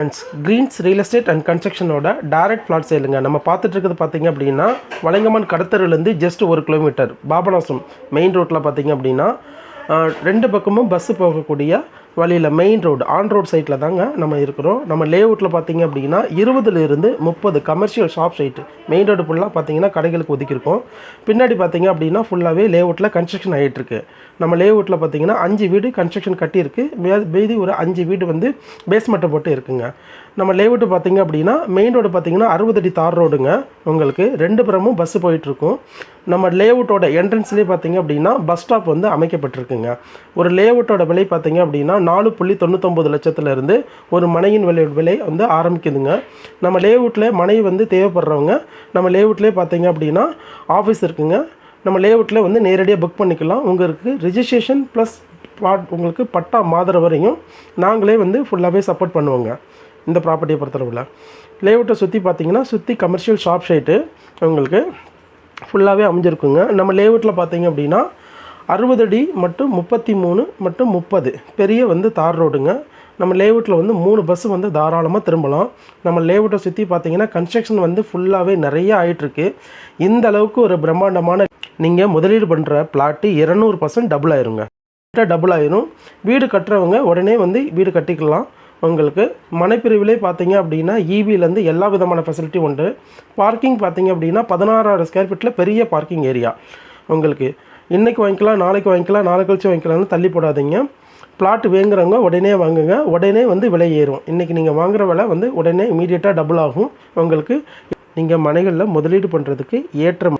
Friends greens real estate and கன்ஸ்ட்ரக்ஷனோட direct flat சேலுங்க நம்ம பார்த்துட்டு இருக்கிறது பார்த்தீங்க அப்படின்னா வளைங்கமான் கடத்தருலேருந்து ஜஸ்ட் ஒரு கிலோமீட்டர் பாபநாசம் மெயின் ரோட்டில் பார்த்தீங்க அப்படின்னா ரெண்டு பக்கமும் பஸ்ஸு போகக்கூடிய வழியில் மெயின் ரோடு ஆன் ரோட் சைட்டில் தாங்க நம்ம இருக்கிறோம். நம்ம லே அவுட்டில் பார்த்தீங்க அப்படின்னா இருபதுலேருந்து முப்பது commercial shop site main road ஃபுல்லாக பார்த்தீங்கன்னா கடைகளுக்கு ஒதுக்கியிருக்கோம். பின்னாடி பார்த்தீங்க அப்படின்னா ஃபுல்லாகவே லே அவுட்டில் கன்ஸ்ட்ரக்ஷன் ஆகிட்டுருக்கு நம்ம லே அவுட்டில் பார்த்தீங்கன்னா அஞ்சு வீடு கன்ஸ்ட்ரக்ஷன் கட்டியிருக்கு. மீதி ஒரு அஞ்சு வீடு வந்து பேஸ்மெண்ட்டை போட்டு இருக்குங்க. நம்ம லேவுட்டு பார்த்தீங்க அப்படின்னா மெயின் ரோடு பார்த்தீங்கன்னா அறுபது அடி தார் ரோடுங்க உங்களுக்கு ரெண்டு புறமும் பஸ்ஸு போயிட்டுருக்கும். நம்ம லேஅவுட்டோட என்ட்ரன்ஸ்லேயே பார்த்தீங்க அப்படின்னா பஸ் ஸ்டாப் வந்து அமைக்கப்பட்டிருக்குங்க. ஒரு லேஅவுட்டோட விலை பார்த்தீங்க அப்படின்னா நாலு புள்ளி தொண்ணூத்தொம்பது லட்சத்துலேருந்து ஒரு மனையின் விலை விலை வந்து ஆரம்பிக்குதுங்க. நம்ம லேஅவுட்டில் மனை வந்து தேவைப்படுறவங்க நம்ம லேஅவுட்லேயே பார்த்தீங்க அப்படின்னா ஆஃபீஸ் இருக்குங்க. நம்ம லேஅவுட்டில் வந்து நேரடியாக புக் பண்ணிக்கலாம். உங்களுக்கு ரிஜிஸ்ட்ரேஷன் ப்ளஸ் பாட் உங்களுக்கு பட்டா மாதர வரையும் நாங்களே வந்து ஃபுல்லாகவே சப்போர்ட் பண்ணுவோங்க. இந்த ப்ராப்பர்ட்டியை பொறுத்தளவில். லேஅவுட்டை சுற்றி பார்த்தீங்கன்னா சுற்றி கமர்ஷியல் ஷாப் சைட்டு உங்களுக்கு ஃபுல்லாகவே அமைஞ்சிருக்குங்க. நம்ம லேஅவுட்டில் பார்த்தீங்க அப்படின்னா அறுபது அடி மற்றும் முப்பத்தி மூணு மற்றும் முப்பது. பெரிய வந்து தார் ரோடுங்க. நம்ம லேஅவுட்டில் வந்து மூணு பஸ்ஸு வந்து தாராளமாக திரும்பலாம். நம்ம லேஅவுட்டை சுற்றி பார்த்தீங்கன்னா கன்ஸ்ட்ரக்ஷன் வந்து ஃபுல்லாகவே நிறைய ஆயிட்டிருக்கு. இந்த அளவுக்கு ஒரு பிரம்மாண்டமான நீங்கள் முதலீடு பண்ணுற பிளாட்டு இரநூறு பர்சன்ட் டபுள் ஆயிருங்க. டபுள் ஆயிரும். வீடு கட்டுறவங்க உடனே வந்து வீடு கட்டிக்கலாம். உங்களுக்கு மனைப்பிரிவிலே பார்த்தீங்க அப்படின்னா ஈவிலேருந்து எல்லா விதமான ஃபெசிலிட்டி உண்டு. பார்க்கிங் பார்த்தீங்க அப்படின்னா பதினாறாயிரம் ஸ்கொயர் ஃபீட்டில் பெரிய பார்க்கிங் ஏரியா உங்களுக்கு இன்றைக்கி வாங்கிக்கலாம் நாளைக்கு வாங்கிக்கலாம் நாளை கழிச்சு வாங்கிக்கலாம்னு தள்ளி போடாதீங்க. பிளாட் வேங்குறவங்க உடனே வாங்குங்க. உடனே வந்து விலை ஏறும். இன்றைக்கி நீங்கள் வாங்குகிற விலை வந்து உடனே இமீடியட்டாக டபுள் ஆகும். உங்களுக்கு நீங்கள் மனைகளில் முதலீடு பண்ணுறதுக்கு ஏற்ற